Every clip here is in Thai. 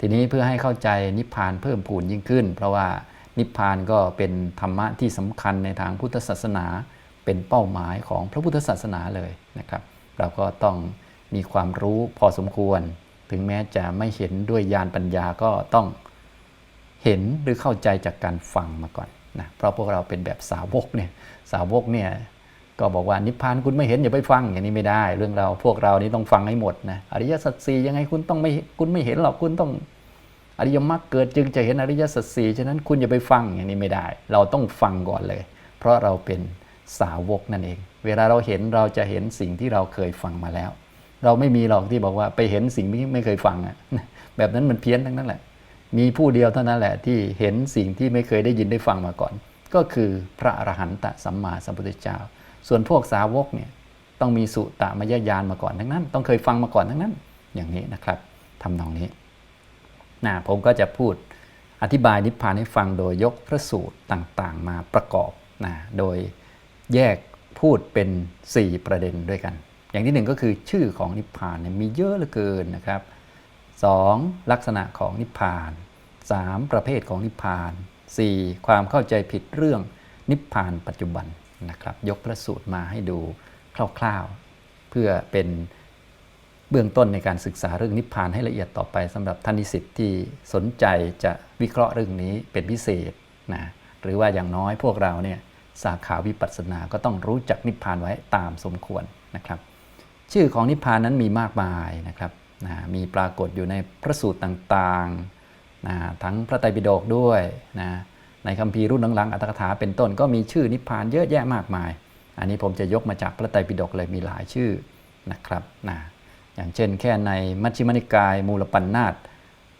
ทีนี้เพื่อให้เข้าใจนิพพานเพิ่มพูนยิ่งขึ้น เพราะว่านิพพานก็เป็นธรรมะที่สำคัญในทางพุทธศาสนา เป็นเป้าหมายของพระพุทธศาสนาเลยนะครับ เราก็ต้องมีความรู้พอสมควร ถึงแม้จะไม่เห็นด้วยญาณปัญญาก็ต้องเห็นหรือเข้าใจจากการฟังมาก่อนนะเพราะพวกเราเป็นแบบสาวกเนี่ยสาวกเนี่ย ก็บอกว่านิพพานคุณไม่เห็นอย่าไปฟังอย่างนี้ไม่ได้ เรื่องเราพวกเรานี่ต้องฟังให้หมดนะอริยสัจสี่ยังไงคุณต้องไม่คุณไม่เห็นหรอกคุณต้องอริยมรรคเกิดจึงจะเห็นอริยสัจสี่ฉะนั้นคุณอย่าไปฟังอย่างนี้ไม่ได้ เราต้องฟังก่อนเลย เพราะเราเป็นสาวกนั่นเอง เวลาเราเห็นเราจะเห็นสิ่งที่เราเคยฟังมาแล้ว เราไม่มีหรอกที่บอกว่าไปเห็นสิ่งที่ไม่เคยฟังอะแบบนั้นมันเพี้ยนทั้งนั้นแหละ มีผู้เดียวเท่านั้นแหละที่เห็นสิ่งที่ไม่เคยได้ยินได้ฟังมาก่อน ก็คือพระอรหันตสัมมาสัมพุทธเจ้า ส่วนพวกสาวกเนี่ยต้องมีสุตมยญาณมาก่อนทั้งนั้น ต้องเคยฟังมาก่อนทั้งนั้น อย่างนี้นะครับทำนองนี้นะผมก็จะพูดอธิบายนิพพานให้ฟังโดยยกพระสูตรต่างๆ มาประกอบนะโดยแยกพูดเป็น 4 ประเด็นด้วยกัน อย่างที่หนึ่งก็คือชื่อของนิพพานเนี่ยมีเยอะเหลือเกินนะครับ 2. ลักษณะของนิพพาน 3. ประเภทของนิพพาน 4. ความเข้าใจผิดเรื่องนิพพานปัจจุบัน นะครับยกพระสูตรมาให้ดูคร่าวๆ เพื่อเป็นเบื้องต้นในการศึกษาเรื่องนิพพานให้ละเอียดต่อไปสำหรับท่านนิสิตที่สนใจจะวิเคราะห์เรื่องนี้เป็นพิเศษนะหรือว่าอย่างน้อยพวกเราเนี่ยสาขาวิปัสสนาก็ต้องรู้จักนิพพานไว้ตามสมควรนะครับ ชื่อของนิพพานนั้นมีมากมายนะครับนะมีปรากฏอยู่ในพระสูตรต่างๆนะทั้งพระไตรปิฎกด้วยนะ ในคัมภีร์รุ่นหลังๆอัตถกถาเป็นต้นก็มีชื่อนิพพานเยอะแยะมากมาย อันนี้ผมจะยกมาจากพระไตรปิฎกเลยมีหลายชื่อนะครับนะอย่างเช่นแค่ในมัชฌิมนิกาย มูลปัญนาต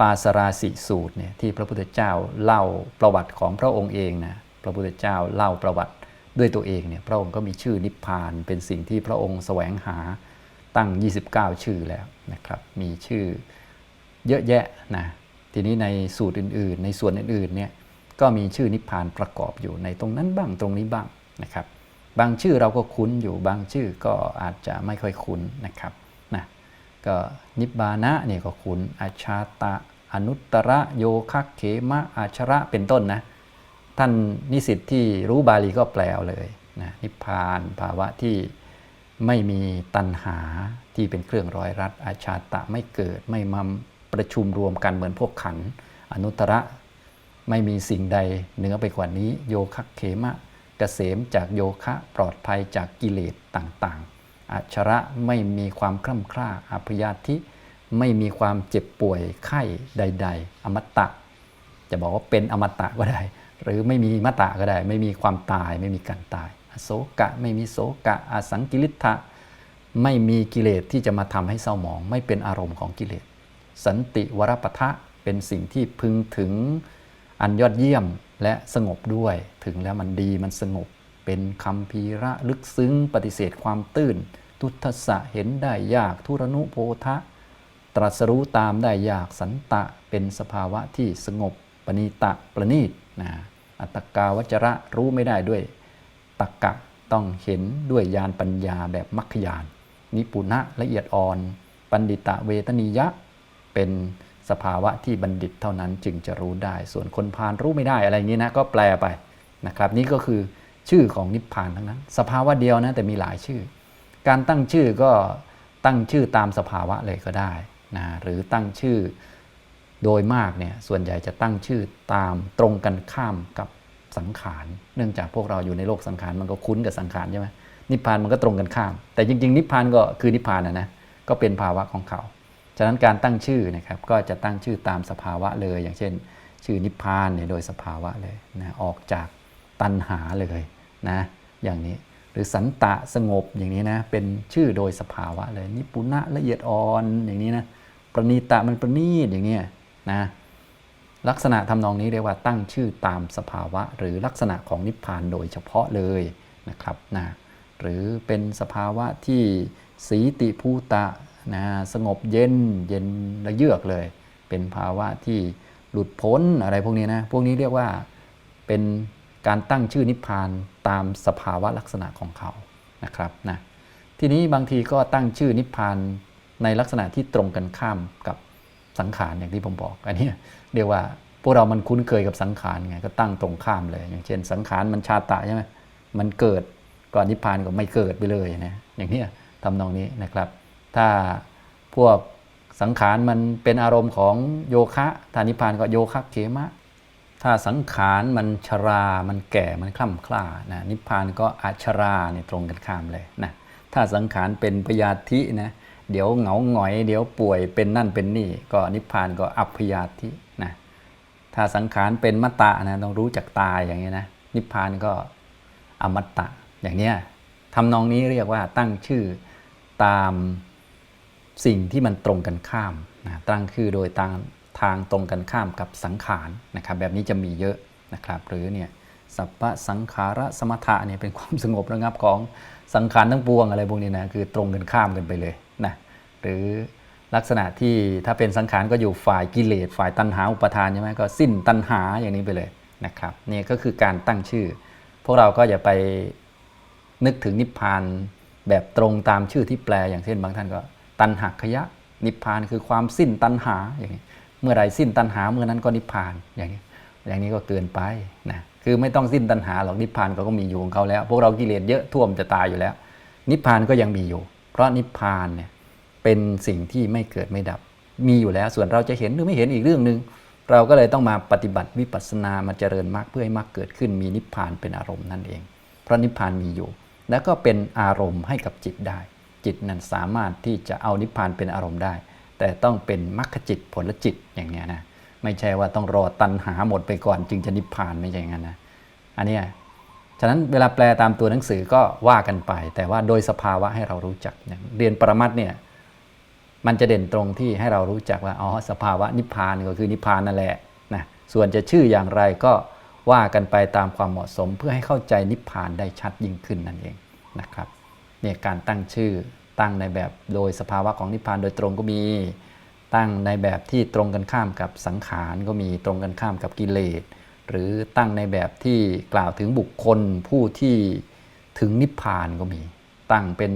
ปาสราสิสูตรเนี่ยที่พระพุทธเจ้าเล่าประวัติของพระองค์เองนะพระพุทธเจ้าเล่าประวัติด้วยตัวเองเนี่ยพระองค์ก็มีชื่อนิพพานเป็นสิ่งที่พระองค์แสวงหาตั้ง 29 ชื่อแล้วนะครับมีชื่อเยอะแยะนะทีนี้ในสูตรอื่นๆ ในส่วนอื่นๆเนี่ย ก็มีชื่อนิพพานประกอบอยู่ในตรงนั้นบ้างตรงนี้บ้างนะครับ บางชื่อเราก็คุ้นอยู่บางชื่อก็อาจจะไม่ค่อยคุ้นนะครับนะก็นิบบานะเนี่ยก็คุ้นอาชาตะ อนุตตระโยคะเขมะอาชระเป็นต้นนะท่านนิสิตที่รู้บาลีก็แปลเลยนะนิพพานภาวะที่ไม่มีตัณหาที่เป็นเครื่องร้อยรัดอาชาตะไม่เกิดไม่มาประชุมรวมกันเหมือนพวกขัน อนุตตระ ไม่มีสิ่งใดเหนือไปกว่านี้ โยคะเขมะเกษมจากโยคะปลอดภัยจากกิเลสต่างๆ อัชระไม่มีความคล่ำคล้าอภยาธิไม่มีความเจ็บป่วยไข้ใด ๆ อมตะ จะบอกว่าเป็นอมตะก็ได้ หรือไม่มีมตะก็ได้ ไม่มีความตายไม่มีการตาย อโศกะไม่มีโศกะอสังกิริทะไม่มีกิเลสที่จะมาทำให้เศร้าหมอง ไม่เป็นอารมณ์ของกิเลส สันติวรปทะเป็นสิ่งที่พึงถึง อันยอดเยี่ยมและสงบด้วย ถึงแล้วมันดีมันสงบ เป็นคำพีระลึกซึ้งปฏิเสธความตื้น ทุตสะเห็นได้ยากทุรนุโพธะตรัสรู้ตามได้ยากสันตะเป็นสภาวะที่สงบปณิตะประณีตนะอัตตกาวจระรู้ไม่ได้ด้วยตักกะต้องเห็นด้วยญาณปัญญาแบบมัคคยานนิปุณะละเอียดอ่อน ปันดิตะเวทนิยะเป็น สภาวะที่บัณฑิตเท่านั้นจึงจะรู้ได้ ส่วนคนพาลรู้ไม่ได้อะไรอย่างนี้นะก็แปลไปนะครับ นี่ก็คือชื่อของนิพพานทั้งนั้น สภาวะเดียวนะแต่มีหลายชื่อ การตั้งชื่อก็ตั้งชื่อตามสภาวะเลยก็ได้นะหรือตั้งชื่อโดยมากเนี่ยส่วนใหญ่จะตั้งชื่อตามตรงกันข้ามกับสังขาร เนื่องจากพวกเราอยู่ในโลกสังขารมันก็คุ้นกับสังขารใช่ไหมนิพพานมันก็ตรงกันข้าม แต่จริง ๆ นิพพานก็คือนิพพานนะนะก็เป็นภาวะของเขา ฉะนั้นการตั้งชื่อนะครับก็จะตั้งชื่อตามสภาวะเลย อย่างเช่น ชื่อนิพพานเนี่ยโดยสภาวะเลยนะออกจากตัณหาเลยนะอย่างนี้หรือสันตะสงบอย่างนี้นะเป็นชื่อโดยสภาวะเลยนิปุณะละเอียดอ่อนอย่างนี้นะประณีตะมันประณีตอย่างนี้นะลักษณะทำนองนี้เรียกว่าตั้งชื่อตามสภาวะ หรือลักษณะของนิพพานโดยเฉพาะเลยนะครับนะหรือเป็นสภาวะที่สีติภูตะ นะสงบเย็นเย็นระเยือกเลย เป็นภาวะที่หลุดพ้นอะไรพวกนี้นะพวกนี้เรียกว่าเป็นการตั้งชื่อนิพพานตามสภาวะลักษณะของเขานะครับนะทีนี้บางทีก็ตั้งชื่อนิพพานในลักษณะที่ตรงกันข้ามกับสังขารอย่างที่ผมบอกอันนี้เรียกว่าพวกเรามันคุ้นเคยกับสังขารไงก็ตั้งตรงข้ามเลย อย่างเช่น สังขารมันชาตะใช่ไหมมันเกิดก่อนนิพพานก็ไม่เกิดไปเลยนะอย่างนี้ทำนองนี้นะครับ ถ้าพวกสังขารมันเป็นอารมณ์ของโยคะถ้านิพพานก็โยคะเขมะ ถ้าสังขารมันชรา มันแก่ มันคล่ำคล้านะนิพพานก็อาชราเนี่ยตรงกันข้ามเลยนะถ้าสังขารเป็นพยาธินะเดี๋ยวเหงาหงอย เดี๋ยวป่วยเป็นนั่นเป็นนี่ ก็นิพพานก็อัพยาธินะถ้าสังขารเป็นมัตตะนะต้องรู้จักตายอย่างนี้นะนิพพานก็อมตะอย่างเนี้ยทำนองนี้เรียกว่าตั้งชื่อตาม สิ่งที่มันตรงกันข้ามนะตั้งชื่อโดยทางทางตรงกันข้ามกับสังขารนะครับแบบนี้จะมีเยอะนะครับหรือเนี่ยสัพพะสังขาระสมถะเนี่ยเป็นความสงบระงับของสังขารทั้งปวงอะไรพวกนี้นะคือตรงกันข้ามกันไปเลยนะหรือลักษณะที่ถ้าเป็นสังขารก็อยู่ฝ่ายกิเลสฝ่ายตัณหาอุปทานใช่ไหมก็สิ้นตัณหาอย่างนี้ไปเลยนะครับนี่ก็คือการตั้งชื่อ พวกเราก็อย่าไปนึกถึงนิพพานแบบตรงตามชื่อที่แปลอย่างเช่นบางท่านก็ ตัณหักขยะ นิพพานคือความสิ้นตัณหาอย่างนี้เมื่อไรสิ้นตัณหาเมื่อนั้นก็นิพพานอย่างนี้อย่างนี้ก็เกินไปนะคือไม่ต้องสิ้นตัณหาหรอกนิพพานเขาก็มีอยู่ของเขาแล้ว พวกเรากิเลสเยอะท่วมจะตายอยู่แล้ว นิพพานก็ยังมีอยู่ เพราะนิพพานเนี่ยเป็นสิ่งที่ไม่เกิดไม่ดับ มีอยู่แล้วส่วนเราจะเห็นหรือไม่เห็นอีกเรื่องหนึ่งเราก็เลยต้องมาปฏิบัติวิปัสสนามาเจริญมรรคเพื่อให้มรรคเกิดขึ้นมีนิพพานเป็นอารมณ์นั่นเอง เพราะนิพพานมีอยู่ แล้วก็เป็นอารมณ์ให้กับจิตได้ จิตนั้นสามารถที่จะเอานิพพานเป็นอารมณ์ได้ แต่ต้องเป็นมรรคจิตผลจิตอย่างเนี้ยนะไม่ใช่ว่าต้องรอตัณหาหมดไปก่อน จึงจะนิพพานไม่ใช่อย่างนั้นนะอันนี้ฉะนั้นเวลาแปลตามตัวหนังสือก็ว่ากันไป แต่ว่าโดยสภาวะให้เรารู้จักเรียนปรมัตถ์เนี่ยมันจะเด่นตรงที่ให้เรารู้จักว่าอ๋อสภาวะนิพพานก็คือนิพพานนั่นแหละนะส่วนจะชื่ออย่างไรก็ว่ากันไปตามความเหมาะสมเพื่อให้เข้าใจนิพพานได้ชัดยิ่งขึ้นนั่นเองนะครับ เนี่ยการตั้งชื่อตั้งในแบบโดยสภาวะของนิพพานโดยตรงก็มี ตั้งในแบบที่ตรงกันข้ามกับสังขารก็มีตรงกันข้ามกับกิเลส หรือตั้งในแบบที่กล่าวถึงบุคคลผู้ที่ถึงนิพพานก็มี ตั้งเป็น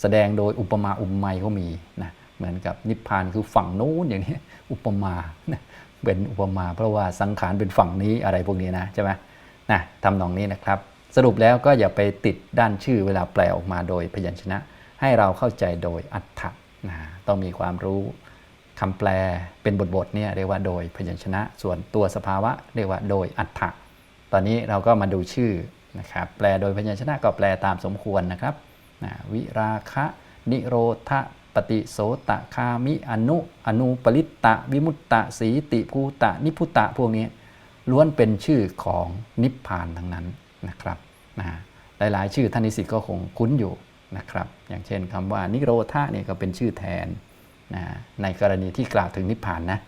แสดงโดยอุปมาอุปไมยก็มีนะเหมือนกับนิพพานคือฝั่งโน้นอย่างนี้อุปมานะเป็นอุปมา เพราะว่าสังขารเป็นฝั่งนี้อะไรพวกนี้นะใช่ไหมนะทำนองนี้นะครับ สรุปแล้วก็อย่าไปติดด้านชื่อเวลาแปลออกมาโดยพยัญชนะ ให้เราเข้าใจโดยอัตถะนะต้องมีความรู้คำแปลเป็นบทๆเนี่ยเรียกว่าโดยพยัญชนะ ส่วนตัวสภาวะเรียกว่าโดยอัตถะตอนนี้เราก็มาดูชื่อนะครับแปลโดยพยัญชนะก็แปลตามสมควรนะครับนะวิราคะ นิโรธปฏิโสตะคามิอนุ อนุปริตตะ วิมุตตะสีติภูตะ นิพุตะ พวกนี้ล้วนเป็นชื่อของนิพพานทั้งนั้น นะครับนะหลายๆ ชื่อท่านนิสิตก็คงคุ้นอยู่นะครับ อย่างเช่นคำว่านิโรธะเนี่ยก็เป็นชื่อแทนนะในกรณีที่กล่าวถึงนิพพานนะ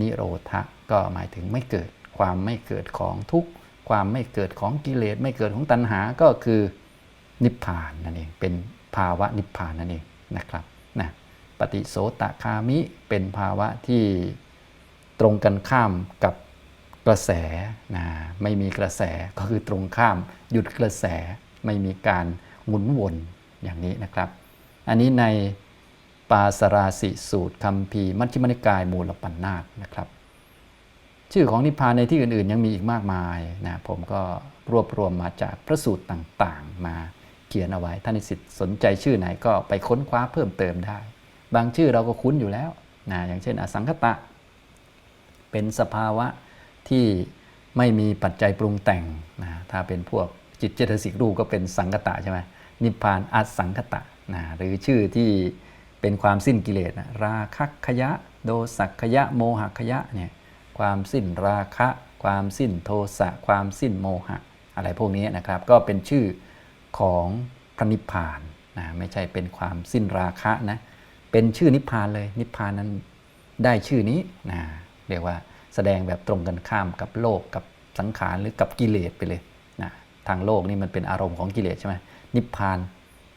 นิโรธะก็หมายถึงไม่เกิดความไม่เกิดของทุกข์ความไม่เกิดของกิเลสไม่เกิดของตัณหาก็คือนิพพานนั่นเองเป็นภาวะนิพพานนั่นเองนะครับนะปฏิโสตคามิเป็นภาวะที่ตรงกันข้ามกับ กระแสนะไม่มีกระแสก็คือตรงข้าม หยุดกระแสไม่มีการหมุนวนอย่างนี้นะครับ อันนี้ในปาสราสิสูตรคำพีมัชฌิมนิกายมูลปัญนาตนะครับ ชื่อของนิพพานในที่อื่นๆ ยังมีอีกมากมายนะผมก็รวบรวมมาจากพระสูตรต่างๆ มาเขียนเอาไว้ท่านนิสิตสนใจชื่อไหนก็ไปค้นคว้าเพิ่มเติมได้ บางชื่อเราก็คุ้นอยู่แล้วนะอย่างเช่นอสังคตะ เป็นสภาวะ ที่ไม่มีปัจจัยปรุงแต่งนะถ้าเป็นพวกจิตเจตสิกรูปก็เป็นสังคตะใช่ไหมนิพพานอัสังคตะนะหรือชื่อที่เป็นความสิ้นกิเลสนะราคะขยะ โดสักขยะโมหขยะเนี่ยความสิ้นราคะ ความสิ้นโทสะความสิ้นโมหะ อะไรพวกนี้นะครับ ก็เป็นชื่อของพระนิพพานนะไม่ใช่เป็นความสิ้นราคะนะเป็นชื่อนิพพานเลยนิพพานนั้นได้ชื่อนี้นะเรียกว่า แสดงแบบตรงกันข้ามกับโลกกับสังขารหรือกับกิเลสไปเลยนะทางโลกนี่มันเป็นอารมณ์ของกิเลสใช่ไหมนิพพาน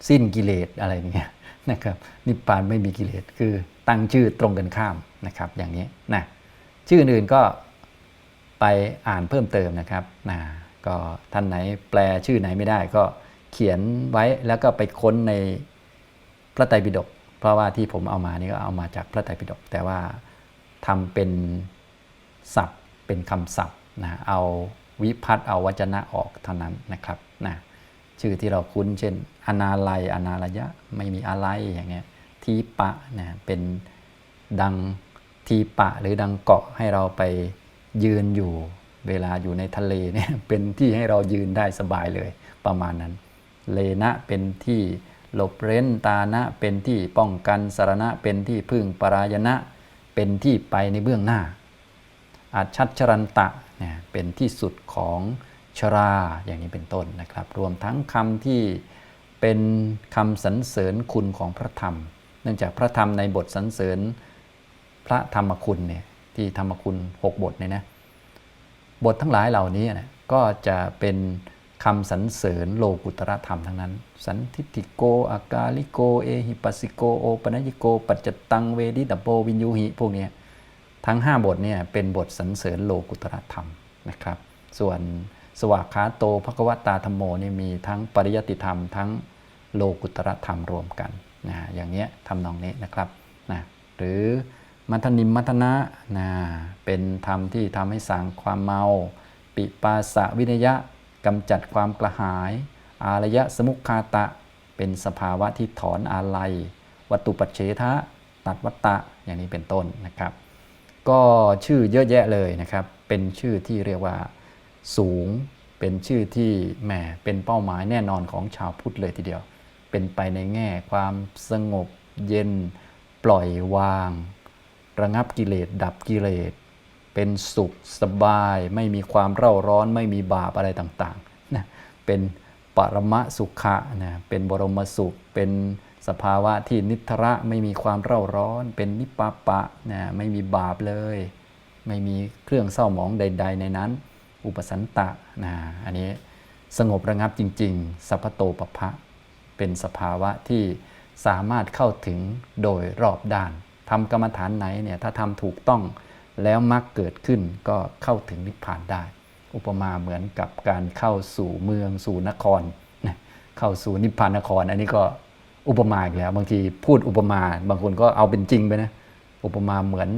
สิ้นกิเลสอะไรเงี้ยนะครับนิพพานไม่มีกิเลสคือตั้งชื่อตรงกันข้ามนะครับอย่างนี้นะชื่ออื่นก็ไปอ่านเพิ่มเติมนะครับนะก็ท่านไหนแปลชื่อไหนไม่ได้ก็เขียนไว้แล้วก็ไปค้นในพระไตรปิฎกเพราะว่าที่ผมเอามานี่ก็เอามาจากพระไตรปิฎกแต่ว่าทำเป็น ศัพท์เป็นคำศัพท์นะเอาวิพัฒน์เอาวจนะออกเท่านั้นนะครับนะชื่อที่เราคุ้นเช่น อนาลัย อนาลยะไม่มีอะไรอย่างเงี้ยทีปะนะเป็นดังทีปะหรือดังเกาะให้เราไปยืนอยู่เวลาอยู่ในทะเลเนี่ยเป็นที่ให้เรายืนได้สบายเลยประมาณนั้น เลนะเป็นที่หลบเร้นตานะเป็นที่ป้องกันสารณะเป็นที่พึ่งปรายณะเป็นที่ไปในเบื้องหน้า อาชัดชรันตะเนี่ยเป็นที่สุดของชราอย่างนี้เป็นต้นนะครับ รวมทั้งคำที่เป็นคำสรรเสริญคุณของพระธรรม เนื่องจากพระธรรมในบทสรรเสริญพระธรรมคุณเนี่ยที่ธรรมคุณ 6 บทเนี่ยนะบททั้งหลายเหล่านี้นะก็จะเป็นคำสรรเสริญโลกุตรธรรมทั้งนั้น สันทิติโก อากาลิโก เอหิปัสสิโก โอปนัญิโก ปัจจตัง เวดิตโปวินยูหิ พวกเนี้ย ทั้ง 5 บทเนี่ยเป็นบทสรรเสริญโลกุตรธรรมนะครับ ส่วนสวากขาโตภควตาธรรมโมนี่มีทั้งปริยติธรรม ทั้งโลกุตรธรรมรวมกันนะอย่างเนี้ยทำนองนี้นะครับนะหรือมัทนิมมัทนะนะเป็นธรรมที่ทำให้สางความเมา ปิปาสะวินยะกำจัดความกระหาย อารยะสมุคคาตะ เป็นสภาวะที่ถอนอาลัย วัตตุปัจเฉทะตัดวัตตะอย่างนี้เป็นต้นนะครับ ก็ชื่อเยอะแยะเลยนะครับ เป็นชื่อที่เรียกว่าสูง เป็นชื่อที่แหมเป็นเป้าหมายแน่นอนของชาวพุทธเลยทีเดียว เป็นไปในแง่ความสงบเย็น ปล่อยวาง ระงับกิเลสดับกิเลส เป็นสุขสบาย ไม่มีความเร่าร้อนไม่มีบาปอะไรต่างๆนะเป็นปรมะสุขะนะเป็นบรมสุขเป็น สภาวะที่นิทระไม่มีความเร่าร้อน เป็นนิปปปะนะไม่มีบาปเลย ไม่มีเครื่องเศร้าหมองใด ๆ ในนั้น อุปสันตะนะอันนี้สงบระงับจริง ๆ สัพโตปภะเป็นสภาวะที่สามารถเข้าถึงโดยรอบด้านทำกรรมฐานไหนเนี่ยถ้าทำถูกต้องแล้วมรรคเกิดขึ้นก็เข้าถึงนิพพานได้ อุปมาเหมือนกับการเข้าสู่เมืองสู่นคร เข้าสู่นิพพานนคร อันนี้ก็ อุปมาอีกแล้ว บางทีพูดอุปมา บางคนก็เอาเป็นจริงไปนะ อุปมาเหมือน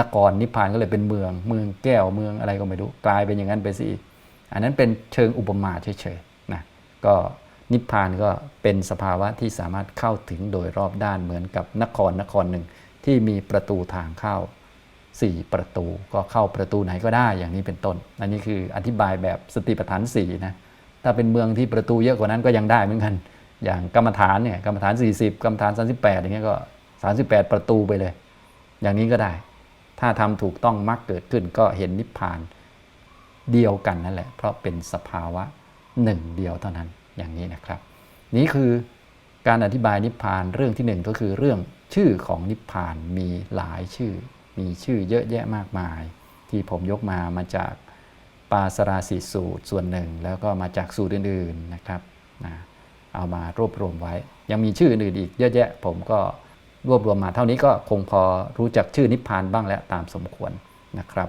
นครนิพพานก็เลยเป็นเมือง เมืองแก้วเมืองอะไรก็ไม่รู้ กลายเป็นอย่างนั้นไปสิอันนั้นเป็นเชิงอุปมาเฉยๆนะก็นิพพานก็เป็นสภาวะที่สามารถเข้าถึงโดยรอบด้านเหมือนกับนครนครหนึ่งที่มีประตูทางเข้า 4 ประตูก็เข้าประตูไหนก็ได้อย่างนี้เป็นต้น อันนี้คืออธิบายแบบสติปัฏฐาน4นะถ้าเป็นเมืองที่ประตูเยอะกว่านั้นก็ยังได้เหมือนกัน อย่างกรรมฐานเนี่ยกรรมฐาน 40 กรรมฐาน 38 อย่างเงี้ยก็ 38 ประตูไปเลย อย่างนี้ก็ได้ ถ้าทำถูกต้องมรรคเกิดขึ้นก็เห็นนิพพานเดียวกันนั่นแหละ เพราะเป็นสภาวะหนึ่งเดียวเท่านั้นอย่างนี้นะครับ นี้คือการอธิบายนิพพานเรื่องที่หนึ่งก็คือเรื่องชื่อของนิพพานมีหลายชื่อ มีชื่อเยอะแยะมากมาย ที่ผมยกมามาจากปาสราสีสูตรส่วนหนึ่ง แล้วก็มาจากสูตรอื่นๆนะครับนะ เอามารวบรวมไว้ ยังมีชื่ออื่นอีกเยอะแยะ ผมก็รวบรวมมาเท่านี้ก็คงพอรู้จักชื่อนิพพานบ้างแล้วตามสมควรนะครับ